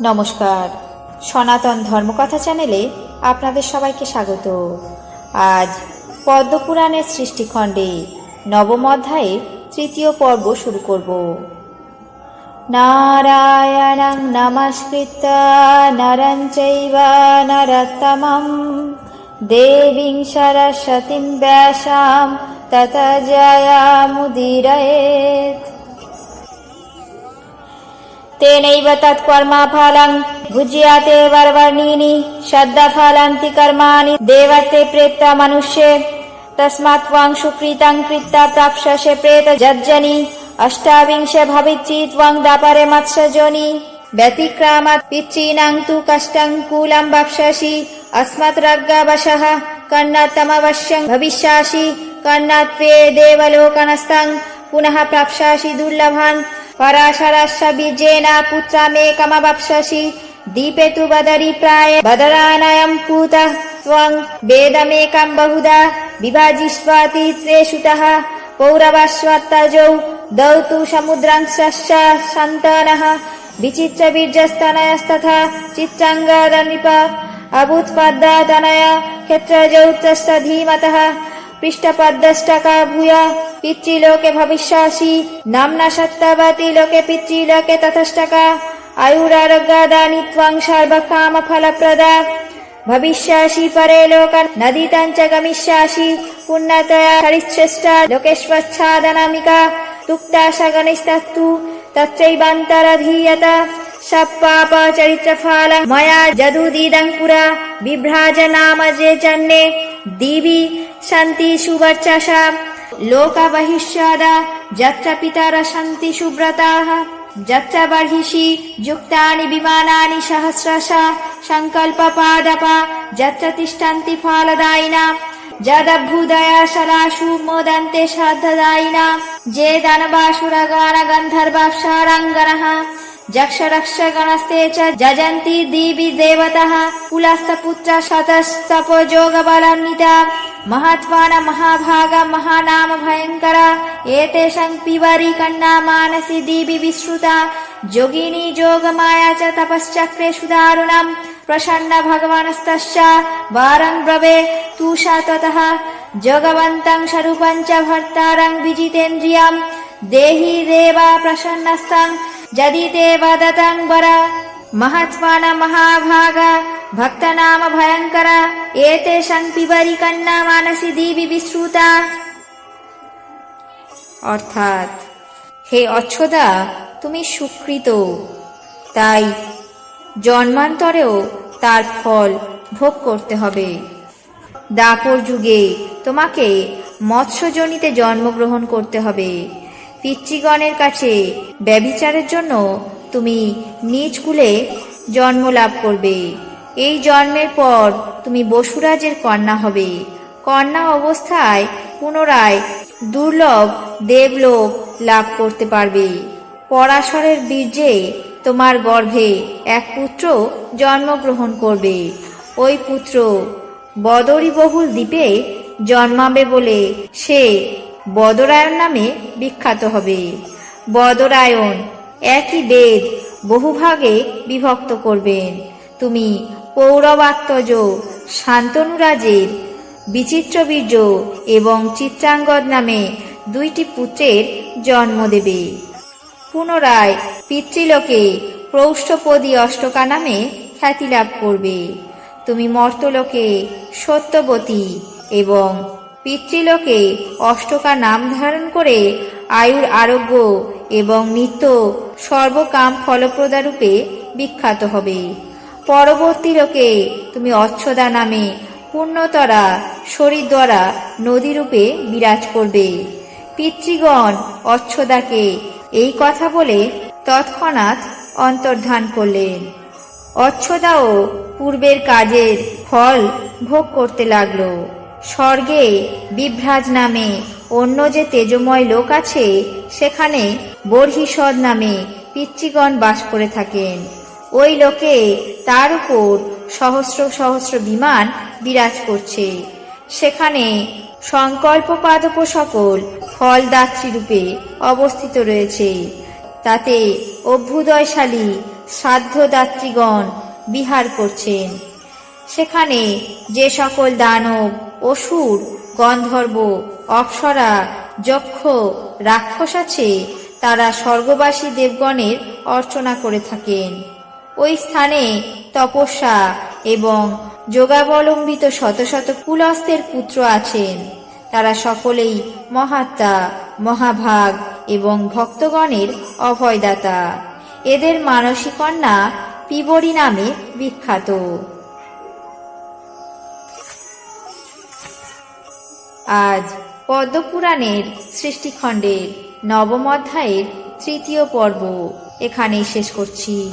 নমস্কার। সনাতন ধর্মকথা চ্যানেলে আপনাদের সবাইকে স্বাগত। আজ পদ্মপুরাণের সৃষ্টিখণ্ডে নবম অধ্যায়ের তৃতীয় পর্ব শুরু করব। নারায়ণং নমস্কৃত্য নরং চৈব নরোত্তমম। দেবীং সরস্বতীং ব্যাসাম তত জয়ামুদীরয়েত। तेनैव तत्कर्मफलं भुज्यते वरवर्णीनि श्रद्धाफलन्ति कर्माणि देवते प्रेत्य मनुष्ये तस्मात् त्वां सुकृतं कृत्वा प्राप्स्यसे प्रेत जज्जनि अष्टाविंशे भविष्यति त्वं दापरे मत्स्यजोनि व्यतिक्रामात् पितॄणां तु कष्टं कूलं वक्ष्यसि अस्मद्रग्गवशः कर्णतमवश्यं भविष्यासि कर्णत्वे देवलोकनस्थं पुनः प्राप्स्यसि दुर्लभान् पराशरस्य बीजेन पुत्रमेकमवप्स्यसि दीपे तु बदरि प्राय बदरानयम् पूतः त्वं वेदमेकं बहुधा विभाजिष्वति त्रेषुतः पौरवस्वत्तजौ दौ तु समुद्रंशस्य सन्तानः विचित्रबीर्यस्तनयस्तथा चित्राङ्गदनिप अभूत्पद्मतनय क्षेत्रजौ तस्य धीमतः पृष्ठपद्मष्टका भूय পিতৃলোকে ভবিষ্যাসি নামনা সত্যাবাতি লোকে পিতৃলোকে তথষ্টকা, আয়ুরারোগ্যাদানি ত্বং সর্বকামফলপ্রদা ভবিষ্যাসি পরে লোক নদী তঞ্চ গমিষ্যাসি, পুণ্যতয়া হরিচ্ছ্রেষ্টা লোকেশ্বচ্ছাদনামিকা তুক্তা সগণিস্তু তত্রৈবান্তরধীয়ত চরিত্র ফল মায়া যদুদিদং পুরা বিভ্রাজ নাম যে জন্মে দিবি শান্তি সুবর্চসা। लोकबहिष्यादा यत्र पितर सन्ति सुव्रताः यत्र बर्हिषि युक्तानि विमानानि सहस्रशः सङ्कल्पपादपा यत्र तिष्ठन्ति फलदायिना जदभ्युदया सलासु मोदन्ते श्रद्धदायिना जे दानवासुरगण गन्धर्वाप्सराङ्गनः यक्षरक्षगणस्ते च जजन्ति दिवि देवतः कुलस्थपुत्र शतस्तपोजोगबलान्विता ಮಹಾತ್ಮಾನ ಮಹಾಭಾಗ ಮಹಾನಾಮ ಭಯಂಕರ ಏತೇಷಾಂ ಪಿವರಿ ಕಣ್ಣಾ ಮಾನಸಿ ದೀಪಿ ವಿಶ್ರುತ যোগিনী যোগমায়া চ তপশ্চক্রেষু দারুণাম প্রসন্ন ভগবানস্তশ্চ বারং ব্রবে তুষা ততঃ জগবন্तं স্বরূপং চ ভর্তারং বিজিতেন্দ্রিয়াম দেহি দেবা প্রসন্নস্তং যদি দেবদতং বর মহাত্মানা মহাভাগা भक्तनाम भयङ्कर एतेषां पिबरी कन्ना मानसि दिवि विश्रुता অর্থাৎ হে অচ্ছদা তুমি সুকৃত তাই জন্মান্তরেও তার ফল ভোগ করতে হবে দাপর যুগে তোমাকে মৎস্যজনিতে জন্মগ্রহণ করতে হবে পিতৃগণের কাছে ব্যবিচারের জন্য তুমি নিজ কুলে জন্ম লাভ করবে এই জন্মের পর তুমি বসুরাজের কন্যা হবে। কন্যা অবস্থায় পুনরায় দুর্লভ দেবলোক লাভ করতে পারবে। পরাশরের বীর্যে তোমার গর্ভে এক পুত্র জন্মগ্রহণ করবে। ওই পুত্র বদরিবহুল দ্বীপে জন্মাবে বলে সে বদরায়ণ নামে বিখ্যাত হবে। বদরায়ণ একই বেদ বহুভাগে বিভক্ত করবেন। তুমি পৌরবাত্মজ শান্তনুরাজের বিচিত্রবীর্য এবং চিত্রাঙ্গদ নামে দুইটি পুত্রের জন্ম দেবে। পুনরায় পিতৃলোকে প্রৌষ্ঠপদী অষ্টকা নামে খ্যাতি লাভ করবে। তুমি মর্তলোকে সত্যবতী এবং পিতৃলোকে অষ্টকা নাম ধারণ করে আয়ুর আরোগ্য এবং নিত্য সর্বকাম ফলপ্রদা রূপে বিখ্যাত হবে। পরবর্তী লোকে তুমি অচ্ছদা নামে পূর্ণতরা শরীর দ্বারা নদীরূপে বিরাজ করবে। পিতৃগণ অচ্ছদাকে এই কথা বলে তৎক্ষণাৎ অন্তর্ধান করলেন। অচ্ছদাও পূর্বের কাজের ফল ভোগ করতে লাগল। স্বর্গে বিভ্রাজ নামে অন্য যে তেজময় লোক আছে, সেখানে বর্হিসদ নামে পিতৃগণ বাস করে থাকেন। ওই লোকে তার উপর সহস্র সহস্র বিমান বিরাজ করছে। সেখানে সংকল্প পাদপ সকল ফলদাত্রী রূপে অবস্থিত রয়েছে। তাতে অভ্যুদয়শালী শ্রাদ্ধদাত্রীগণ বিহার করছেন। সেখানে যে সকল দানব, অসুর, গন্ধর্ব, অপ্সরা, যক্ষ, রাক্ষস আছে, তারা স্বর্গবাসী দেবগণের অর্চনা করে থাকেন। ওই স্থানে তপস্যা এবং যোগাবলম্বিত শত শত কুলস্তের পুত্র আছেন। তারা সকলেই মহাত্মা, মহাভাগ এবং ভক্তগণের অভয়দাতা। এদের মানসী কন্যা পিবরী নামে বিখ্যাত। আজ পদ্মপুরাণের সৃষ্টিখণ্ডের নবম অধ্যায়ের তৃতীয় পর্ব এখানেই শেষ করছি।